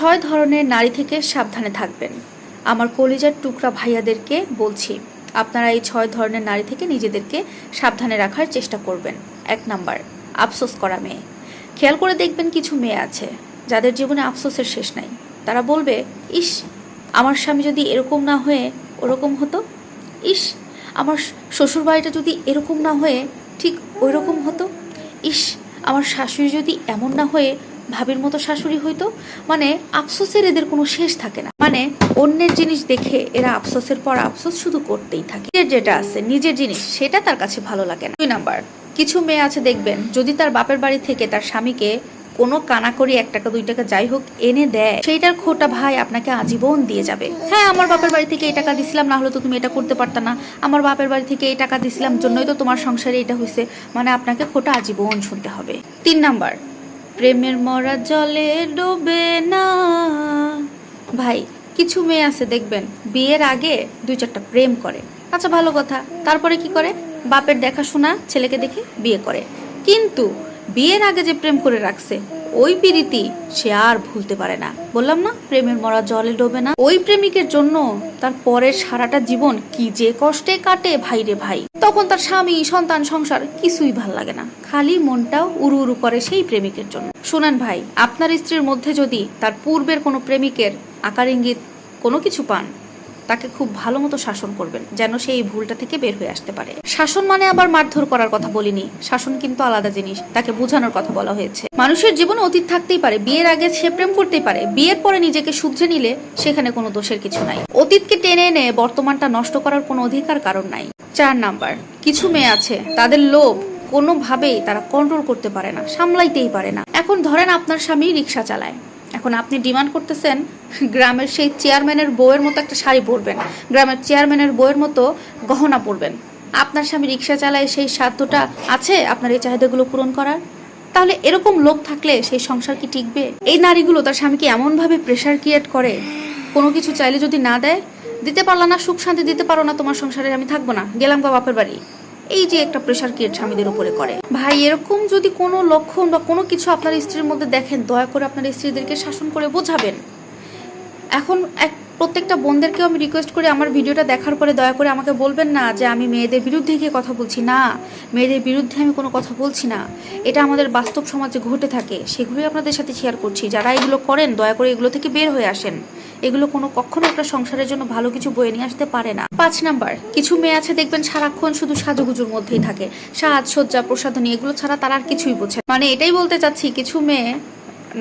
ছয় ধরনের নারী থেকে সাবধানে থাকবেন। আমার কলিজার টুকরা ভাইয়াদেরকে বলছি, আপনারা এই ছয় ধরনের নারী থেকে নিজেদেরকে সাবধানে রাখার চেষ্টা করবেন। এক নাম্বার, আফসোস করা মেয়ে। খেয়াল করে দেখবেন কিছু মেয়ে আছে, যাদের জীবনে আফসোসের শেষ নাই। তারা বলবে, ইস, আমার স্বামী যদি এরকম না হয়ে ওরকম হতো? ইস, আমার শ্বশুর বাড়িটা যদি এরকম না হয়ে ঠিক ওই রকম হতো? ইস, আমার শাশুড়ি যদি এমন না হয়ে ভাবির মতো শাশুড়ি হইতো মানে আফসোসের এদের কোনো শেষ থাকে না। মানে অন্যের জিনিস দেখে এরা আফসোসের পর আফসোস শুধু করতেই থাকে। নিজের যেটা আছে, নিজের জিনিস, সেটা তার কাছে ভালো লাগে না। দুই নাম্বার, কিছু মেয়ে আছে দেখবেন, যদি তার বাপের বাড়ি থেকে তার স্বামীকে কোনো কানাকড়ি এক টাকা, দুই টাকা যাই হোক এনে দেয়, সেইটার খোটা ভাই আপনাকে আজীবন দিয়ে যাবে। হ্যাঁ আমার বাপের বাড়ি থেকে এই টাকা দিছিলাম, না হলে তো তুমি এটা করতে পারতা না। আমার বাপের বাড়ি থেকে এই টাকা দিছিলাম, জন্যই তো তোমার সংসারে এটা হয়েছে মানে আপনাকে খোটা আজীবন শুনতে হবে। তিন নাম্বার প্রেমের মরা জলে ডোবে না। ভাই, কিছু মেয়ে আছে, দেখবেন। বিয়ের আগে দুই চারটা প্রেম করে। আচ্ছা ভালো কথা। তারপরে কি করে? বাপের দেখাশোনা, ছেলেকে দেখে বিয়ে করে। কিন্তু বিয়ের আগে যে প্রেম করে রাখছে, ওই পিরিতি সে আর ভুলতে পারে না। বললাম না, প্রেমের মরা জলে ডোবে না। ওই প্রেমিকের জন্য তার পরের সারাটা জীবন কি যে কষ্টে কাটে ভাই রে ভাই। তখন তার স্বামী, সন্তান, সংসার কিছুই ভালো লাগে না। খালি মনটাও উড়ু উড়ু করে সেই প্রেমিকের জন্য। শোনেন ভাই, আপনার স্ত্রীর মধ্যে যদি তার পূর্বের কোনো প্রেমিকের আকার ইঙ্গিত কোনো কিছু পান তাকে খুব ভালো মতো শাসন করবেন, যেন সে এই ভুলটা থেকে বের হয়ে আসতে পারে। শাসন মানে আবার মারধর করার কথা বলিনি। শাসন কিন্তু আলাদা জিনিস, তাকে বোঝানোর কথা বলা হয়েছে। মানুষের জীবনে অতীত থাকতেই পারে, বিয়ের আগে সে প্রেম করতেই পারে, বিয়ের পরে নিজেকে শুধরে নিলে সেখানে কোনো দোষের কিছু নাই। অতীতকে টেনে এনে বর্তমানটা নষ্ট করার কোনো অধিকার কারণ নাই। চার নাম্বার, কিছু মেয়ে আছে, তাদের লোভ কোনোভাবেই তারা কন্ট্রোল করতে পারে না, সামলাইতেই পারে না। এখন ধরেন আপনার স্বামী রিক্সা চালায়। এখন আপনি ডিমান্ড করতেছেন গ্রামের সেই চেয়ারম্যানের বউয়ের মতো একটা শাড়ি পরবেন। গ্রামের চেয়ারম্যানের বউয়ের মতো গহনা পরবেন। আপনার স্বামী রিক্সা চালায় সেই সাধ্যটা আছে আপনার এই চাহিদাগুলো পূরণ করার? তাহলে এরকম লোক থাকলে সেই সংসার কি টিকবে? এই নারীগুলো তার স্বামীকে এমনভাবে প্রেশার ক্রিয়েট করে, কোনো কিছু চাইলে যদি না দেয়, দিতে পারলা না, সুখ শান্তি দিতে পারো না, তোমার সংসারে আমি থাকব না, গেলাম গা বাপের বাড়ি। এই যে একটা প্রেশার ক্রিয়েট স্বামীদের উপরে করে। ভাই, এরকম যদি কোনো লক্ষণ বা কোনো কিছু আপনার স্ত্রীর মধ্যে দেখেন, দয়া করে আপনার স্ত্রীদেরকে শাসন করে বোঝাবেন। এখন এক, প্রত্যেকটা বোনদেরকেও আমি রিকোয়েস্ট করি, আমার ভিডিওটা দেখার পরে দয়া করে আমাকে বলবেন না যে আমি মেয়েদের বিরুদ্ধে গিয়ে কথা বলছি। না, মেয়েদের বিরুদ্ধে আমি কোনো কথা বলছি না। এটা আমাদের বাস্তব সমাজে ঘটে থাকে। সেগুলোই আপনাদের সাথে শেয়ার করছি। যারা এগুলো করেন, দয়া করে এগুলো থেকে বের হয়ে আসেন। এগুলো কোনো কখনো একটা সংসারের জন্য ভালো কিছু বয়ে নিয়ে আসতে পারে না। পাঁচ নাম্বার, কিছু মেয়ে আছে দেখবেন সারাক্ষণ শুধু সাজুগুজুর মধ্যেই থাকে। সাজ, সজ্জা, প্রসাধনী, এগুলো ছাড়া তারা আর কিছুই বোঝে মানে এটাই বলতে চাচ্ছি, কিছু মেয়ে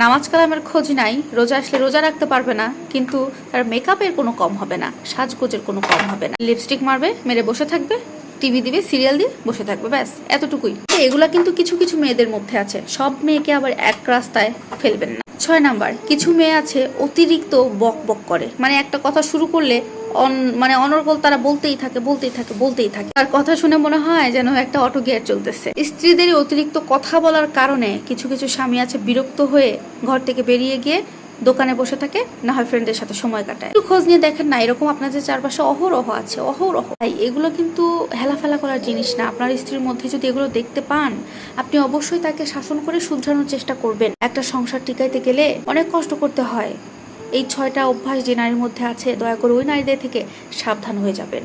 নামাজ কালামের খোঁজ নাই, রোজা আসলে রোজা রাখতে পারবে না, কিন্তু তার মেকআপের কোনো কম হবে না, সাজগোজের কোনো কম হবে না। লিপস্টিক মারবে, মেরে বসে থাকবে, টিভি দিবে, সিরিয়াল দিয়ে বসে থাকবে, ব্যাস, এতটুকুই। এগুলা কিন্তু কিছু কিছু মেয়েদের মধ্যে আছে। সব মেয়েকে আবার এক রাস্তায় ফেলবেন না। ছয় নাম্বার, কিছু মেয়ে আছে অতিরিক্ত বক বক করে। মানে একটা কথা শুরু করলে অন মানে অনর্গল তারা বলতেই থাকে বলতেই থাকে বলতেই থাকে। তার কথা শুনে মনে হয় যেন একটা অটো গিয়ার চলতেছে। স্ত্রীদের অতিরিক্ত কথা বলার কারণে কিছু কিছু স্বামী আছে বিরক্ত হয়ে ঘর থেকে বেরিয়ে গিয়ে দোকানে বসে থাকে, না হয় ফ্রেন্ডের সাথে সময় কাটায়। একটু খোঁজ নিয়ে দেখেন না, এরকম আপনাদের চারপাশে অহরহ আছে, অহরহ। তাই এগুলো কিন্তু হেলাফেলা করার জিনিস না। আপনার স্ত্রীর মধ্যে যদি এগুলো দেখতে পান, আপনি অবশ্যই তাকে শাসন করে শুধরানোর চেষ্টা করবেন। একটা সংসার টিকাইতে গেলে অনেক কষ্ট করতে হয়। এই ছয়টা অভ্যাস যে নারীর মধ্যে আছে, দয়া করে ওই নারীদের থেকে সাবধান হয়ে যাবেন।